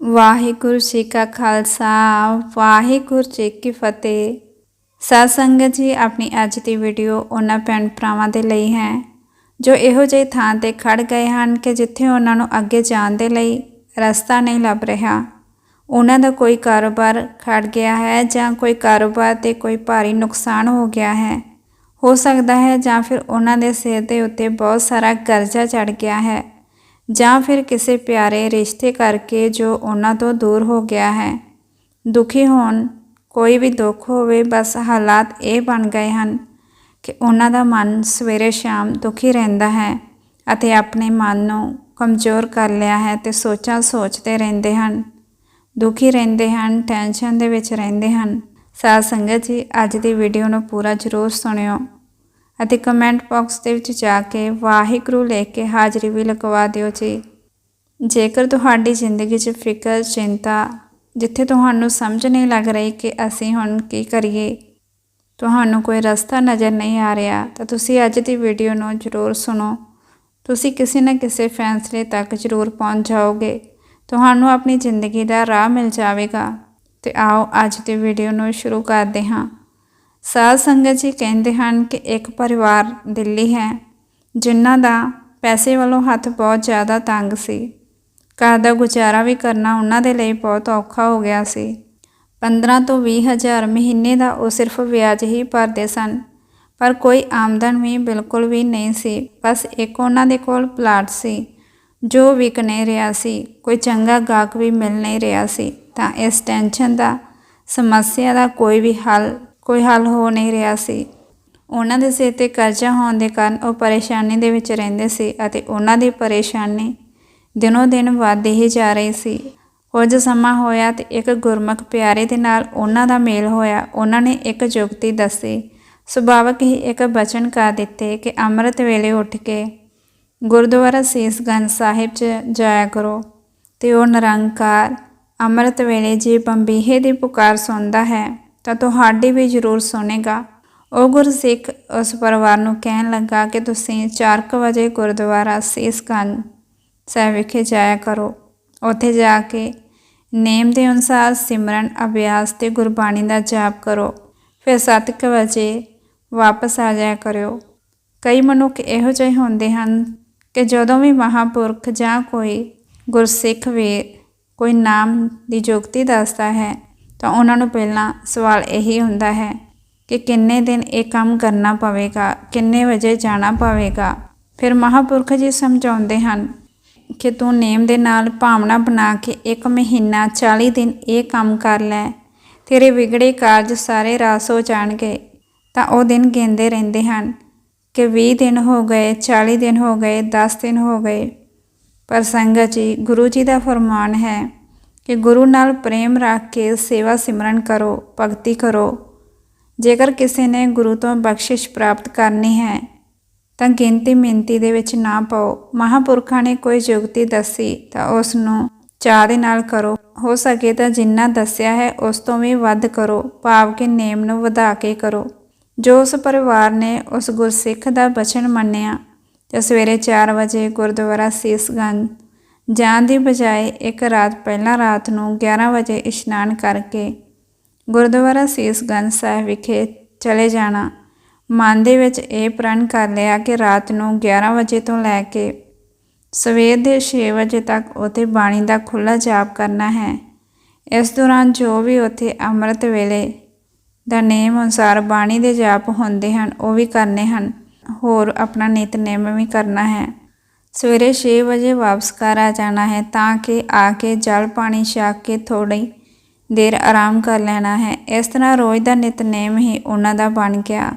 ਵਾਹਿਗੁਰੂ ਜੀ ਕਾ ਖਾਲਸਾ, ਵਾਹਿਗੁਰੂ ਜੀ ਕੀ ਫਤਿਹ। ਸਾਧ ਸੰਗਤ ਜੀ, ਆਪਣੀ ਅੱਜ ਦੀ ਵੀਡੀਓ ਉਹਨਾਂ ਭੈਣ ਭਰਾਵਾਂ ਦੇ ਲਈ ਹੈ, ਜੋ ਇਹੋ ਜਿਹੀ ਥਾਂ ਤੇ ਖੜ ਗਏ ਹਨ ਕਿ ਜਿੱਥੇ ਉਹਨਾਂ ਨੂੰ ਅੱਗੇ ਜਾਣ ਦੇ ਲਈ ਰਸਤਾ ਨਹੀਂ ਲੱਭ ਰਿਹਾ। ਉਹਨਾਂ ਦਾ ਕੋਈ ਕਾਰੋਬਾਰ ਖੜ ਗਿਆ ਹੈ ਜਾਂ ਕੋਈ ਕਾਰੋਬਾਰ ਤੇ ਕੋਈ ਭਾਰੀ ਨੁਕਸਾਨ ਹੋ ਗਿਆ ਹੈ। ਹੋ ਸਕਦਾ ਹੈ ਜਾਂ ਫਿਰ ਉਹਨਾਂ ਦੇ ਸਿਰ ਦੇ ਉੱਤੇ ਬਹੁਤ ਸਾਰਾ ਕਰਜ਼ਾ ਚੜ ਗਿਆ ਹੈ। ਜਾਂ ਫਿਰ ਕਿਸੇ ਪਿਆਰੇ ਰਿਸ਼ਤੇ ਕਰਕੇ ਜੋ ਉਹਨਾਂ ਤੋਂ ਦੂਰ ਹੋ ਗਿਆ ਹੈ। ਦੁਖੀ ਹੋਣ, ਕੋਈ ਵੀ ਦੁੱਖ ਹੋਵੇ, ਬਸ ਹਾਲਾਤ ਇਹ ਬਣ ਗਏ ਹਨ ਕਿ ਉਹਨਾਂ ਦਾ ਮਨ ਸਵੇਰੇ ਸ਼ਾਮ ਦੁਖੀ ਰਹਿੰਦਾ ਹੈ ਅਤੇ ਆਪਣੇ ਮਨ ਨੂੰ ਕਮਜ਼ੋਰ ਕਰ ਲਿਆ ਹੈ ਤੇ ਸੋਚਾਂ ਸੋਚਦੇ ਰਹਿੰਦੇ ਹਨ। ਦੁਖੀ ਰਹਿੰਦੇ ਹਨ, ਟੈਨਸ਼ਨ ਦੇ ਵਿੱਚ ਰਹਿੰਦੇ ਹਨ। ਸਾਧ ਸੰਗਤ ਜੀ, ਅੱਜ ਦੀ ਵੀਡੀਓ ਨੂੰ ਪੂਰਾ ਜ਼ਰੂਰ ਸੁਣਿਓ। ਅਤੇ ਕਮੈਂਟ ਬਾਕਸ ਦੇ ਵਿੱਚ ਜਾ ਕੇ ਵਾਹਿਗੁਰੂ ਲੈ ਕੇ ਹਾਜ਼ਰੀ ਵੀ ਲਗਵਾ ਦਿਓ ਜੀ। ਜੇਕਰ ਤੁਹਾਡੀ ਜ਼ਿੰਦਗੀ 'ਚ ਫਿਕਰ, ਚਿੰਤਾ ਜਿੱਥੇ ਤੁਹਾਨੂੰ ਸਮਝ ਨਹੀਂ ਲੱਗ ਰਹੀ ਕਿ ਅਸੀਂ ਹੁਣ ਕੀ ਕਰੀਏ, ਤੁਹਾਨੂੰ ਕੋਈ ਰਸਤਾ ਨਜ਼ਰ ਨਹੀਂ ਆ ਰਿਹਾ, ਤਾਂ ਤੁਸੀਂ ਅੱਜ ਦੀ ਵੀਡੀਓ ਨੂੰ ਜ਼ਰੂਰ ਸੁਣੋ। ਤੁਸੀਂ ਕਿਸੇ ਨਾ ਕਿਸੇ ਫੈਸਲੇ ਤੱਕ ਜ਼ਰੂਰ ਪਹੁੰਚ ਜਾਓਗੇ। ਤੁਹਾਨੂੰ ਆਪਣੀ ਜ਼ਿੰਦਗੀ ਦਾ ਰਾਹ ਮਿਲ ਜਾਵੇਗਾ। ਤੇ ਆਓ ਅੱਜ ਦੀ ਵੀਡੀਓ ਨੂੰ ਸ਼ੁਰੂ ਕਰਦੇ ਹਾਂ। ਸਾਧ ਸੰਗਤ ਜੀ ਕਹਿੰਦੇ ਹਨ ਕਿ ਇੱਕ ਪਰਿਵਾਰ ਦਿੱਲੀ ਹੈ, ਜਿਨ੍ਹਾਂ ਦਾ ਪੈਸੇ ਵੱਲੋਂ ਹੱਥ ਬਹੁਤ ਜ਼ਿਆਦਾ ਤੰਗ ਸੀ। ਘਰ ਦਾ ਗੁਜ਼ਾਰਾ ਵੀ ਕਰਨਾ ਉਹਨਾਂ ਦੇ ਲਈ ਬਹੁਤ ਔਖਾ ਹੋ ਗਿਆ ਸੀ। 15 ਤੋਂ 20 ਹਜ਼ਾਰ ਮਹੀਨੇ ਦਾ ਉਹ ਸਿਰਫ ਵਿਆਜ ਹੀ ਭਰਦੇ ਸਨ, ਪਰ ਕੋਈ ਆਮਦਨ ਵੀ ਬਿਲਕੁਲ ਵੀ ਨਹੀਂ ਸੀ। ਬਸ ਇੱਕ ਉਹਨਾਂ ਦੇ ਕੋਲ ਪਲਾਟ ਸੀ, ਜੋ ਵਿਕ ਨਹੀਂ ਰਿਹਾ ਸੀ, ਕੋਈ ਚੰਗਾ ਗਾਹਕ ਵੀ ਮਿਲ ਨਹੀਂ ਰਿਹਾ ਸੀ। ਤਾਂ ਇਸ ਟੈਨਸ਼ਨ ਦਾ, ਸਮੱਸਿਆ ਦਾ ਕੋਈ ਵੀ ਹੱਲ ਕੋਈ ਹੱਲ ਹੋ ਨਹੀਂ ਰਿਹਾ ਸੀ। ਉਹਨਾਂ ਦੇ ਸਿਰ ਤੇ ਕਰਜ਼ਾ ਹੋਣ ਦੇ ਕਾਰਨ ਉਹ ਪਰੇਸ਼ਾਨੀ ਦੇ ਵਿੱਚ ਰਹਿੰਦੇ ਸੀ ਅਤੇ ਉਹਨਾਂ ਦੀ ਪਰੇਸ਼ਾਨੀ ਦਿਨੋ ਦਿਨ ਵੱਧਦੀ ਹੀ ਜਾ ਰਹੀ ਸੀ। ਕੁਝ ਸਮਾਂ ਹੋਇਆ ਤੇ ਇੱਕ ਗੁਰਮੁਖ ਪਿਆਰੇ ਦੇ ਨਾਲ ਉਹਨਾਂ ਦਾ ਮੇਲ ਹੋਇਆ। ਉਹਨਾਂ ਨੇ ਇੱਕ ਜੁਗਤੀ ਦੱਸੀ। ਸੁਭਾਵਕ ਹੀ ਇੱਕ ਬਚਨ ਕਰ ਦਿੱਤੇ ਕਿ ਅੰਮ੍ਰਿਤ ਵੇਲੇ ਉੱਠ ਕੇ ਗੁਰਦੁਆਰਾ ਸੀਸਗੰਜ ਸਾਹਿਬ 'ਚ ਜਾਇਆ ਕਰੋ ਤੇ ਉਹ ਨਿਰੰਕਾਰ ਅੰਮ੍ਰਿਤ ਵੇਲੇ ਜੇ ਬੰਬੀਹੇ ਦੀ ਪੁਕਾਰ ਸੁਣਦਾ ਹੈ। ਤਾਂ ਤੁਹਾਡੀ ਵੀ ਜ਼ਰੂਰ ਸੁਣੇਗਾ। ਉਹ ਗੁਰਸਿੱਖ ਉਸ ਪਰਿਵਾਰ ਨੂੰ ਕਹਿਣ ਲੱਗਾ ਕਿ ਤੁਸੀਂ 4:00 ਵਜੇ ਗੁਰਦੁਆਰਾ ਸੇਸਗੰਜ ਸਾਹਿਬ ਵਿਖੇ ਜਾਇਆ ਕਰੋ। ਉੱਥੇ ਜਾ ਕੇ ਨੇਮ ਦੇ ਅਨੁਸਾਰ ਸਿਮਰਨ ਅਭਿਆਸ ਤੇ ਗੁਰਬਾਣੀ ਦਾ ਜਾਪ ਕਰੋ। ਫਿਰ 7:00 ਵਜੇ ਵਾਪਸ ਆ ਜਾਇਆ ਕਰਿਓ। ਕਈ ਮਨੁੱਖ ਇਹੋ ਜਿਹੇ ਹੁੰਦੇ ਹਨ ਕਿ ਜਦੋਂ ਵੀ ਮਹਾਪੁਰਖ ਜਾਂ ਕੋਈ ਗੁਰਸਿੱਖ ਵੀ ਕੋਈ ਨਾਮ ਦੀ ਜੁਗਤੀ ਦੱਸਦਾ ਹੈ ਤਾਂ ਉਹਨਾਂ ਨੂੰ ਪਹਿਲਾਂ ਸਵਾਲ ਇਹੀ ਹੁੰਦਾ ਹੈ ਕਿ ਕਿੰਨੇ ਦਿਨ ਇਹ ਕੰਮ ਕਰਨਾ ਪਵੇਗਾ, ਕਿੰਨੇ ਵਜੇ ਜਾਣਾ ਪਵੇਗਾ? ਫਿਰ ਮਹਾਪੁਰਖ ਜੀ ਸਮਝਾਉਂਦੇ ਹਨ ਕਿ ਤੂੰ ਨੇਮ ਦੇ ਨਾਲ ਭਾਵਨਾ ਬਣਾ ਕੇ ਇੱਕ ਮਹੀਨਾ 40 ਦਿਨ ਇਹ ਕੰਮ ਕਰ ਲੈ। ਤੇਰੇ ਵਿਗੜੇ ਕਾਰਜ ਸਾਰੇ ਰਾਸ ਹੋ ਜਾਣਗੇ। ਤਾਂ ਉਹ ਦਿਨ ਗਿਣਦੇ ਰਹਿੰਦੇ ਹਨ ਕਿ 20 ਦਿਨ ਹੋ ਗਏ 40 ਦਿਨ ਹੋ ਗਏ 10 ਦਿਨ ਹੋ ਗਏ। ਪਰ ਸੰਗਤ ਜੀ, ਗੁਰੂ ਜੀ ਦਾ ਫਰਮਾਨ ਹੈ ਕਿ ਗੁਰੂ ਨਾਲ ਪ੍ਰੇਮ ਰੱਖ ਕੇ ਸੇਵਾ ਸਿਮਰਨ ਕਰੋ, ਭਗਤੀ ਕਰੋ। ਜੇਕਰ ਕਿਸੇ ਨੇ ਗੁਰੂ ਤੋਂ ਬਖਸ਼ਿਸ਼ ਪ੍ਰਾਪਤ ਕਰਨੀ ਹੈ, ਤਾਂ ਗਿਣਤੀ ਮਿੰਤੀ ਦੇ ਵਿੱਚ ਨਾ ਪਾਓ। ਮਹਾਪੁਰਖਾਂ ਨੇ ਕੋਈ ਜੁਗਤੀ ਦੱਸੀ, ਤਾਂ ਉਸ ਨੂੰ ਚਾਹ ਦੇ ਨਾਲ ਕਰੋ। ਹੋ ਸਕੇ ਤਾਂ ਜਿੰਨਾ ਦੱਸਿਆ ਹੈ, ਉਸ ਤੋਂ ਵੀ ਵੱਧ ਕਰੋ। ਭਾਵ ਕਿ ਨੇਮ ਨੂੰ ਵਧਾ ਕੇ ਕਰੋ। ਜੋ ਉਸ ਪਰਿਵਾਰ ਨੇ ਉਸ ਗੁਰਸਿੱਖ ਦਾ ਬਚਨ ਮੰਨਿਆ, ਤੇ ਸਵੇਰੇ 4 ਵਜੇ ਗੁਰਦੁਆਰਾ ਸੀਸਗੰਜ ਜਾਣ ਦੀ ਬਜਾਏ ਇੱਕ ਰਾਤ ਪਹਿਲਾਂ ਰਾਤ ਨੂੰ 11 ਵਜੇ ਇਸ਼ਨਾਨ ਕਰਕੇ ਗੁਰਦੁਆਰਾ ਸੀਸਗੰਜ ਸਾਹਿਬ ਵਿਖੇ ਚਲੇ ਜਾਣਾ। ਮਨ ਦੇ ਵਿੱਚ ਇਹ ਪ੍ਰਣ ਕਰ ਲਿਆ ਕਿ ਰਾਤ ਨੂੰ 11 ਵਜੇ ਤੋਂ ਲੈ ਕੇ ਸਵੇਰ ਦੇ 6 ਵਜੇ ਤੱਕ ਉਥੇ ਬਾਣੀ ਦਾ ਖੁੱਲਾ ਜਾਪ ਕਰਨਾ ਹੈ। ਇਸ ਦੌਰਾਨ ਜੋ ਵੀ ਉਥੇ ਅੰਮ੍ਰਿਤ ਵੇਲੇ ਦਾ ਨੇਮ ਅਨੁਸਾਰ ਬਾਣੀ ਦੇ ਜਾਪ ਹੁੰਦੇ ਹਨ, ਉਹ ਵੀ ਕਰਨੇ ਹਨ। ਹੋਰ ਆਪਣਾ ਨਿਤਨੇਮ ਵੀ ਕਰਨਾ ਹੈ। ਸਵੇਰੇ 6 ਵਜੇ ਵਾਪਸ ਘਰ ਆ ਜਾਣਾ ਹੈ ਤਾਂ ਕਿ ਆ ਕੇ ਜਲ ਪਾਣੀ ਛਕ ਕੇ ਥੋੜੀ ਦੇਰ ਆਰਾਮ ਕਰ ਲੈਣਾ ਹੈ। ਇਸ ਤਰ੍ਹਾਂ ਰੋਜ਼ ਦਾ ਨਿਤਨੇਮ ਹੀ ਉਹਨਾਂ ਦਾ ਬਣ ਗਿਆ।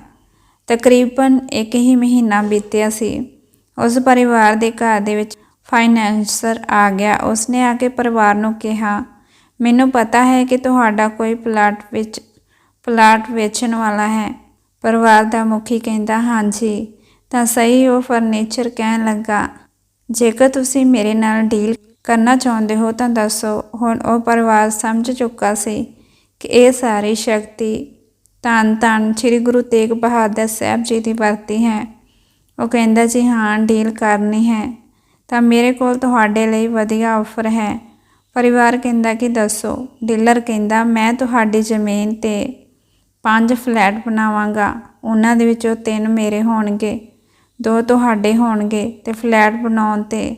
ਤਕਰੀਬਨ ਇੱਕ ਹੀ ਮਹੀਨਾ ਬੀਤਿਆ ਸੀ। ਉਸ ਪਰਿਵਾਰ ਦੇ ਘਰ ਦੇ ਵਿੱਚ ਫਾਈਨੈਂਸਰ ਆ ਗਿਆ। ਉਸਨੇ ਆ ਕੇ ਪਰਿਵਾਰ ਨੂੰ ਕਿਹਾ, ਮੈਨੂੰ ਪਤਾ ਹੈ ਕਿ ਤੁਹਾਡਾ ਕੋਈ ਪਲਾਟ ਵਿੱਚ, ਪਲਾਟ ਵੇਚਣ ਵਾਲਾ ਹੈ। ਪਰਿਵਾਰ ਦਾ ਮੁਖੀ ਕਹਿੰਦਾ, ਹਾਂਜੀ। ਤਾਂ ਸਹੀ ਉਹ ਫਰਨੀਚਰ ਕਹਿਣ ਲੱਗਾ ਜੇਕਰ ਤੁਸੀਂ ਮੇਰੇ ਨਾਲ ਡੀਲ ਕਰਨਾ ਚਾਹੁੰਦੇ ਹੋ ਤਾਂ ਦੱਸੋ। ਹੁਣ ਉਹ ਪਰਿਵਾਰ ਸਮਝ ਚੁੱਕਾ ਸੀ ਕਿ ਇਹ ਸਾਰੀ ਸ਼ਕਤੀ ਧੰਨ ਧੰਨ ਸ੍ਰੀ ਗੁਰੂ ਤੇਗ ਬਹਾਦਰ ਸਾਹਿਬ ਜੀ ਦੀ ਵਰਤੀ ਹੈ। ਉਹ ਕਹਿੰਦਾ, ਜੀ ਹਾਂ, ਡੀਲ ਕਰਨੀ ਹੈ। ਤਾਂ ਮੇਰੇ ਕੋਲ ਤੁਹਾਡੇ ਲਈ ਵਧੀਆ ਆਫਰ ਹੈ। ਪਰਿਵਾਰ ਕਹਿੰਦਾ ਕਿ ਦੱਸੋ। ਡੀਲਰ ਕਹਿੰਦਾ, ਮੈਂ ਤੁਹਾਡੀ ਜ਼ਮੀਨ ਤੇ ਪੰਜ ਫਲੈਟ ਬਣਾਵਾਂਗਾ। ਉਹਨਾਂ ਦੇ ਵਿੱਚੋਂ ਤਿੰਨ ਮੇਰੇ ਹੋਣਗੇ। ਦੋ ਤੁਹਾਡੇ ਹੋਣਗੇ ਤੇ ਫਲੈਟ ਬਣਾਉਣ ਤੇ।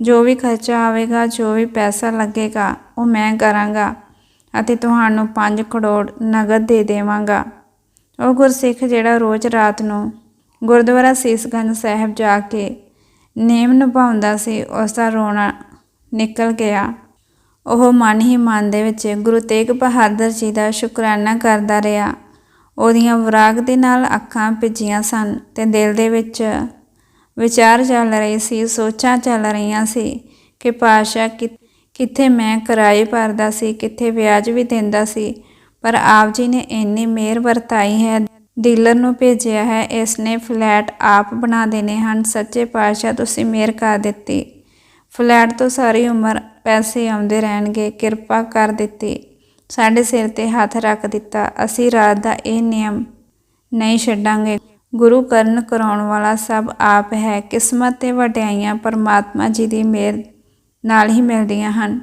ਜੋ ਵੀ ਖਰਚਾ ਆਵੇਗਾ, ਜੋ ਵੀ ਪੈਸਾ ਲੱਗੇਗਾ, ਉਹ ਮੈਂ ਕਰਾਂਗਾ ਅਤੇ ਤੁਹਾਨੂੰ 5 ਕਰੋੜ ਨਗਦ ਦੇ ਦੇਵਾਂਗਾ। ਉਹ ਗੁਰਸਿੱਖ ਜਿਹੜਾ ਰੋਜ਼ ਰਾਤ ਨੂੰ ਗੁਰਦੁਆਰਾ ਸੀਸਗੰਜ ਸਾਹਿਬ ਜਾ ਕੇ ਨੇਮ ਨਿਭਾਉਂਦਾ ਸੀ, ਉਸ ਦਾ ਰੋਣਾ ਨਿਕਲ ਗਿਆ। ਉਹ ਮਨ ਹੀ ਮਨ ਦੇ ਵਿੱਚ ਗੁਰੂ ਤੇਗ ਬਹਾਦਰ ਜੀ ਦਾ ਸ਼ੁਕਰਾਨਾ ਕਰਦਾ ਰਿਹਾ। ਉਹਦੀਆਂ ਵਿਰਾਗ ਦੇ ਨਾਲ ਅੱਖਾਂ ਭਿੱਜੀਆਂ ਸਨ ਤੇ ਦਿਲ ਦੇ ਵਿੱਚ ਵਿਚਾਰ ਚੱਲ ਰਹੇ ਸੀ, ਸੋਚਾਂ ਚੱਲ ਰਹੀਆਂ ਸੀ ਕਿ ਪਾਸ਼ਾ ਕਿੱਥੇ ਮੈਂ ਕਿਰਾਏ ਭਰਦਾ ਸੀ, ਕਿੱਥੇ ਵਿਆਜ ਵੀ ਦਿੰਦਾ ਸੀ, ਪਰ ਆਪ ਜੀ ਨੇ ਇੰਨੀ ਮਿਹਰ ਵਰਤਾਈ ਹੈ, ਡੀਲਰ ਨੂੰ ਭੇਜਿਆ ਹੈ, ਇਸ ਨੇ ਫਲੈਟ ਆਪ ਬਣਾ ਦੇਣੇ ਹਨ, ਸੱਚੇ ਪਾਤਸ਼ਾਹ ਤੁਸੀਂ ਮਿਹਰ ਕਰ ਦਿੱਤੀ। ਫਲੈਟ ਤੋਂ ਸਾਰੀ ਉਮਰ ਪੈਸੇ ਆਉਂਦੇ ਰਹਿਣਗੇ, ਕਿਰਪਾ ਕਰ ਦਿੱਤੀ। ਸਾਡੇ ਸਿਰ ਤੇ ਹੱਥ ਰੱਖ ਦਿੱਤਾ। ਅਸੀਂ ਰਾਤ ਦਾ ਇਹ ਨਿਯਮ ਨਹੀਂ ਛੱਡਾਂਗੇ। ਗੁਰੂ ਕਰਨ ਕਰਾਉਣ ਵਾਲਾ ਸਭ ਆਪ ਹੈ। ਕਿਸਮਤ ਤੇ ਵਡਿਆਈਆਂ ਪਰਮਾਤਮਾ ਜੀ ਦੀ ਮਿਹਰ ਨਾਲ ਹੀ ਮਿਲਦੀਆਂ ਹਨ।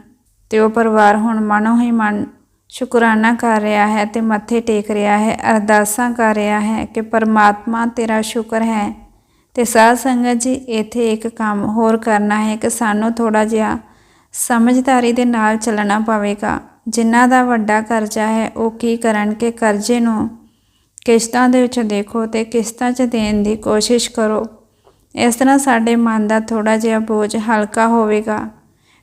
ਤੇ ਉਹ ਪਰਿਵਾਰ ਹੁਣ ਮਨੋਂ ਹੀ ਮਨ ਸ਼ੁਕਰਾਨਾ ਕਰ ਰਿਹਾ ਹੈ ਤੇ ਮੱਥੇ ਟੇਕ ਰਿਹਾ ਹੈ, ਅਰਦਾਸਾਂ ਕਰ ਰਿਹਾ ਹੈ ਕਿ ਪਰਮਾਤਮਾ ਤੇਰਾ ਸ਼ੁਕਰ ਹੈ। ਤੇ ਸਾਧ ਸੰਗਤ ਜੀ, ਇੱਥੇ ਇੱਕ ਕੰਮ ਹੋਰ ਕਰਨਾ ਹੈ ਕਿ ਸਾਨੂੰ ਥੋੜਾ ਜਿਹਾ ਸਮਝਦਾਰੀ ਦੇ ਨਾਲ ਚੱਲਣਾ ਪਵੇਗਾ। ਜਿਨ੍ਹਾਂ ਦਾ ਵੱਡਾ ਕਰਜ਼ਾ ਹੈ, ਉਹ ਕੀ ਕਰਨ ਕਿ ਕਰਜ਼ੇ ਨੂੰ ਕਿਸ਼ਤਾਂ ਦੇ ਵਿੱਚ ਦੇਖੋ ਤੇ ਕਿਸ਼ਤਾਂ 'ਚ ਦੇਣ ਦੀ ਕੋਸ਼ਿਸ਼ ਕਰੋ। ਇਸ ਤਰ੍ਹਾਂ ਸਾਡੇ ਮਨ ਦਾ ਥੋੜਾ ਜਿਹਾ ਬੋਝ ਹਲਕਾ ਹੋਵੇਗਾ,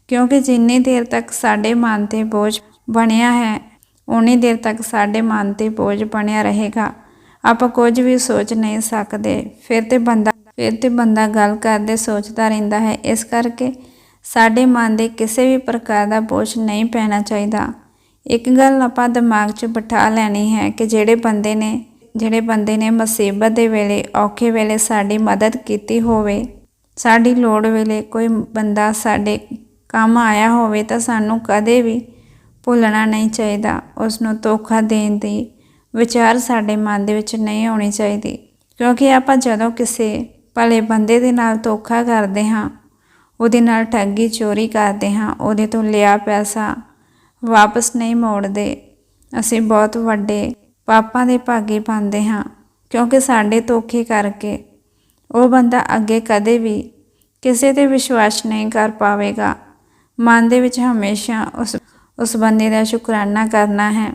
ਕਿਉਂਕਿ ਜਿੰਨੀ ਦੇਰ ਤੱਕ ਸਾਡੇ ਮਨ ਤੇ ਬੋਝ ਬਣਿਆ ਹੈ ਉਨੀ ਦੇਰ ਤੱਕ ਸਾਡੇ ਮਨ ਤੇ ਬੋਝ ਬਣਿਆ ਰਹੇਗਾ। ਆਪਾਂ ਕੁਝ ਵੀ ਸੋਚ ਨਹੀਂ ਸਕਦੇ। ਫਿਰ ਤੇ ਬੰਦਾ, ਫਿਰ ਤੇ ਬੰਦਾ ਗੱਲ ਕਰਦੇ, ਸੋਚਦਾ ਰਹਿੰਦਾ ਹੈ। ਇਸ ਕਰਕੇ ਸਾਡੇ ਮਨ ਦੇ ਕਿਸੇ ਵੀ ਪ੍ਰਕਾਰ ਦਾ ਬੋਝ ਨਹੀਂ ਪੈਣਾ ਚਾਹੀਦਾ। ਇੱਕ ਗੱਲ ਆਪਾਂ ਦਿਮਾਗ 'ਚ ਬਿਠਾ ਲੈਣੀ ਹੈ ਕਿ ਜਿਹੜੇ ਬੰਦੇ ਨੇ, ਜਿਹੜੇ ਬੰਦੇ ਨੇ ਮੁਸੀਬਤ ਦੇ ਵੇਲੇ, ਔਖੇ ਵੇਲੇ ਸਾਡੀ ਮਦਦ ਕੀਤੀ ਹੋਵੇ, ਸਾਡੀ ਲੋੜ ਵੇਲੇ ਕੋਈ ਬੰਦਾ ਸਾਡੇ ਕੰਮ ਆਇਆ ਹੋਵੇ ਤਾਂ ਸਾਨੂੰ ਕਦੇ ਵੀ ਭੁੱਲਣਾ ਨਹੀਂ ਚਾਹੀਦਾ। ਉਸ ਨੂੰ ਧੋਖਾ ਦੇਣ ਦੀ ਵਿਚਾਰ ਸਾਡੇ ਮਨ ਦੇ ਵਿੱਚ ਨਹੀਂ ਆਉਣੀ ਚਾਹੀਦੀ। ਕਿਉਂਕਿ ਆਪਾਂ ਜਦੋਂ ਕਿਸੇ ਭਲੇ ਬੰਦੇ ਦੇ ਨਾਲ ਧੋਖਾ ਕਰਦੇ ਹਾਂ ਉਹਦੇ ਨਾਲ ਠੱਗੀ ਚੋਰੀ ਕਰਦੇ ਹਾਂ, ਉਹਦੇ ਤੋਂ ਲਿਆ ਪੈਸਾ ਵਾਪਸ ਨਹੀਂ ਮੋੜਦੇ। ਅਸੀਂ ਬਹੁਤ ਵੱਡੇ ਪਾਪਾਂ ਦੇ ਭਾਗੀ ਬਣਦੇ ਹਾਂ, ਕਿਉਂਕਿ ਸਾਡੇ ਧੋਖੇ ਕਰਕੇ ਉਹ ਬੰਦਾ ਅੱਗੇ ਕਦੇ ਵੀ ਕਿਸੇ ਤੇ ਵਿਸ਼ਵਾਸ ਨਹੀਂ ਕਰ ਪਾਵੇਗਾ। ਮਨ ਦੇ ਵਿੱਚ ਹਮੇਸ਼ਾ ਉਸ ਉਸ ਬੰਦੇ ਦਾ ਸ਼ੁਕਰਾਨਾ ਕਰਨਾ ਹੈ।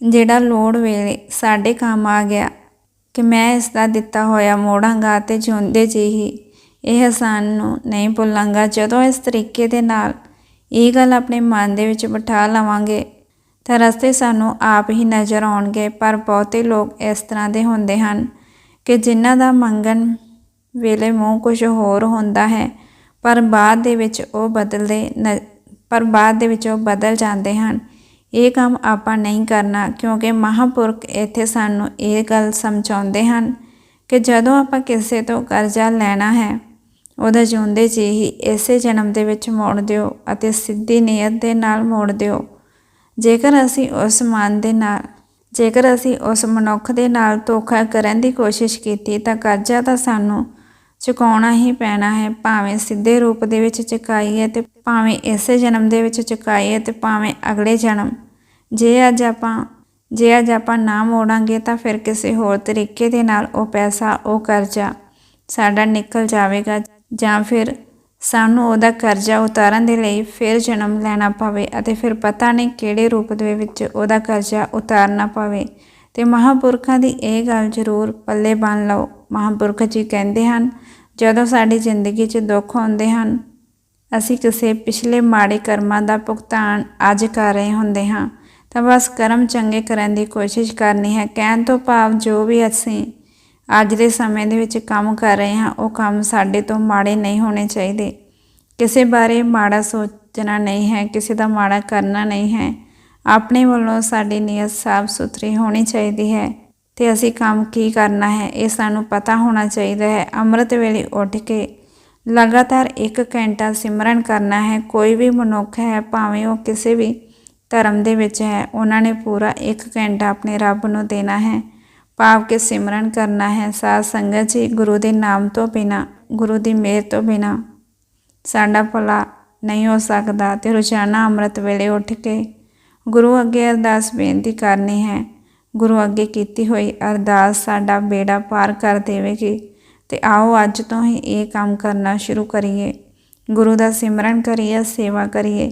ਜਿਹੜਾ ਲੋੜ ਵੇਲੇ ਸਾਡੇ ਕੰਮ ਆ ਗਿਆ, ਕਿ ਮੈਂ ਇਸ ਦਾ ਦਿੱਤਾ ਹੋਇਆ ਮੋੜਾਂਗਾ ਤੇ ਜਿਉਂਦੇ ਜੀ ਹੀ ਇਹ ਹਸਾਨ ਨੂੰ ਨਹੀਂ ਭੁੱਲਾਂਗਾ। ਜਦੋਂ ਇਸ ਤਰੀਕੇ ਦੇ ਨਾਲ ਇਹ ਗੱਲ ਆਪਣੇ ਮਨ ਦੇ ਵਿੱਚ ਬਿਠਾ ਲਵਾਂਗੇ, ਤਾਂ ਰਸਤੇ ਸਾਨੂੰ ਆਪ ਹੀ ਨਜ਼ਰ ਆਉਣਗੇ। ਪਰ ਬਹੁਤੇ ਲੋਕ ਇਸ ਤਰ੍ਹਾਂ ਦੇ ਹੁੰਦੇ ਹਨ ਕਿ ਜਿਨ੍ਹਾਂ ਦਾ ਮੰਗਣ ਵੇਲੇ ਮੂੰਹ ਕੁਝ ਹੋਰ ਹੁੰਦਾ ਹੈ, ਪਰ ਬਾਅਦ ਦੇ ਵਿੱਚ ਉਹ ਬਦਲਦੇ ਨ- ਪਰ ਬਾਅਦ ਦੇ ਵਿੱਚ ਉਹ ਬਦਲ ਜਾਂਦੇ ਹਨ। ਇਹ ਕੰਮ ਆਪਾਂ ਨਹੀਂ ਕਰਨਾ, ਕਿਉਂਕਿ ਮਹਾਪੁਰਖ ਇੱਥੇ ਸਾਨੂੰ ਇਹ ਗੱਲ ਸਮਝਾਉਂਦੇ ਹਨ ਕਿ ਜਦੋਂ ਆਪਾਂ ਕਿਸੇ ਤੋਂ ਕਰਜ਼ਾ ਲੈਣਾ ਹੈ ਉਹਦਾ ਜਿਉਂਦੇ ਜੀ ਹੀ ਇਸੇ ਜਨਮ ਦੇ ਵਿੱਚ ਮੋੜ ਦਿਓ ਅਤੇ ਸਿੱਧੀ ਨੀਅਤ ਦੇ ਨਾਲ ਮੋੜ ਦਿਓ। ਜੇਕਰ ਅਸੀਂ ਉਸ ਮਨ ਦੇ ਨਾਲ, ਜੇਕਰ ਅਸੀਂ ਉਸ ਮਨੁੱਖ ਦੇ ਨਾਲ ਧੋਖਾ ਕਰਨ ਦੀ ਕੋਸ਼ਿਸ਼ ਕੀਤੀ ਤਾਂ ਕਰਜ਼ਾ ਤਾਂ ਸਾਨੂੰ ਚੁਕਾਉਣਾ ਹੀ ਪੈਣਾ ਹੈ, ਭਾਵੇਂ ਸਿੱਧੇ ਰੂਪ ਦੇ ਵਿੱਚ ਚੁਕਾਈਏ ਤੇ ਭਾਵੇਂ ਇਸੇ ਜਨਮ ਦੇ ਵਿੱਚ ਚੁਕਾਈਏ ਤੇ ਭਾਵੇਂ ਅਗਲੇ ਜਨਮ। ਜੇ ਅੱਜ ਆਪਾਂ, ਜੇ ਅੱਜ ਆਪਾਂ ਨਾ ਮੋੜਾਂਗੇ ਤਾਂ ਫਿਰ ਕਿਸੇ ਹੋਰ ਤਰੀਕੇ ਦੇ ਨਾਲ ਉਹ ਪੈਸਾ, ਉਹ ਕਰਜ਼ਾ ਸਾਡਾ ਨਿਕਲ ਜਾਵੇਗਾ। ਜਾਂ ਫਿਰ ਸਾਨੂੰ ਉਹਦਾ ਕਰਜ਼ਾ ਉਤਾਰਨ ਦੇ ਲਈ ਫਿਰ ਜਨਮ ਲੈਣਾ ਪਵੇ ਅਤੇ ਫਿਰ ਪਤਾ ਨਹੀਂ ਕਿਹੜੇ ਰੂਪ ਦੇ ਵਿੱਚ ਉਹਦਾ ਕਰਜ਼ਾ ਉਤਾਰਨਾ ਪਵੇ। ਤੇ ਮਹਾਪੁਰਖਾਂ ਦੀ ਇਹ ਗੱਲ ਜ਼ਰੂਰ ਪੱਲੇ ਬੰਨ ਲਓ। ਮਹਾਪੁਰਖ ਜੀ ਕਹਿੰਦੇ ਹਨ, ਜਦੋਂ ਸਾਡੀ ਜ਼ਿੰਦਗੀ 'ਚ ਦੁੱਖ ਆਉਂਦੇ ਹਨ, ਅਸੀਂ ਕਿਸੇ ਪਿਛਲੇ ਮਾੜੇ ਕਰਮਾਂ ਦਾ ਭੁਗਤਾਨ ਅੱਜ ਕਰ ਰਹੇ ਹੁੰਦੇ ਹਾਂ। ਤਾਂ ਬਸ ਕਰਮ ਚੰਗੇ ਕਰਨ ਦੀ ਕੋਸ਼ਿਸ਼ ਕਰਨੀ ਹੈ। ਕਹਿਣ ਤੋਂ ਭਾਵ ਜੋ ਵੀ ਅਸੀਂ ਅੱਜ ਦੇ ਸਮੇਂ ਦੇ ਵਿੱਚ ਕੰਮ ਕਰ ਰਹੇ ਹਾਂ, ਉਹ ਕੰਮ ਸਾਡੇ ਤੋਂ ਮਾੜੇ ਨਹੀਂ ਹੋਣੇ ਚਾਹੀਦੇ। ਕਿਸੇ ਬਾਰੇ ਮਾੜਾ ਸੋਚਣਾ ਨਹੀਂ ਹੈ, ਕਿਸੇ ਦਾ ਮਾੜਾ ਕਰਨਾ ਨਹੀਂ ਹੈ। ਆਪਣੇ ਵੱਲੋਂ ਸਾਡੀ ਨੀਅਤ ਸਾਫ਼ ਸੁਥਰੀ ਹੋਣੀ ਚਾਹੀਦੀ ਹੈ ਤੇ ਅਸੀਂ ਕੰਮ ਕੀ ਕਰਨਾ ਹੈ, ਇਹ ਸਾਨੂੰ ਪਤਾ ਹੋਣਾ ਚਾਹੀਦਾ ਹੈ। ਅੰਮ੍ਰਿਤ ਵੇਲੇ ਉੱਠ ਕੇ ਲਗਾਤਾਰ 1 ਘੰਟਾ ਸਿਮਰਨ ਕਰਨਾ ਹੈ। ਕੋਈ ਵੀ ਮਨੁੱਖ ਹੈ, ਭਾਵੇਂ ਉਹ ਕਿਸੇ ਵੀ ਧਰਮ ਦੇ ਵਿੱਚ ਹੈ, ਉਹਨਾਂ ਨੇ ਪੂਰਾ 1 ਘੰਟਾ ਆਪਣੇ ਰੱਬ ਨੂੰ ਦੇਣਾ ਹੈ। ਭਾਵ ਕਿ ਸਿਮਰਨ ਕਰਨਾ ਹੈ। ਸਾਧ ਸੰਗਤ ਜੀ, ਗੁਰੂ ਦੇ ਨਾਮ ਤੋਂ ਬਿਨਾ, ਗੁਰੂ ਦੀ ਮਿਹਰ ਤੋਂ ਬਿਨਾ ਸਾਡਾ ਭਲਾ ਨਹੀਂ ਹੋ ਸਕਦਾ ਤੇ ਰੋਜ਼ਾਨਾ ਅੰਮ੍ਰਿਤ ਵੇਲੇ ਉੱਠ ਕੇ ਗੁਰੂ ਅੱਗੇ ਅਰਦਾਸ ਬੇਨਤੀ ਕਰਨੀ ਹੈ। ਗੁਰੂ ਅੱਗੇ ਕੀਤੀ ਹੋਈ ਅਰਦਾਸ ਸਾਡਾ ਬੇੜਾ ਪਾਰ ਕਰ ਦੇਵੇਗੀ ਤੇ ਆਓ ਅੱਜ ਤੋਂ ਹੀ ਇਹ ਕੰਮ ਕਰਨਾ ਸ਼ੁਰੂ ਕਰੀਏ। ਗੁਰੂ ਦਾ ਸਿਮਰਨ ਕਰੀਏ, ਸੇਵਾ ਕਰੀਏ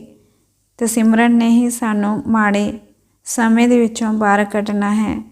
ਤੇ ਸਿਮਰਨ ਨੇ ਹੀ ਸਾਨੂੰ ਮਾੜੇ ਸਮੇਂ ਦੇ ਵਿੱਚੋਂ ਬਾਹਰ ਕੱਢਣਾ ਹੈ।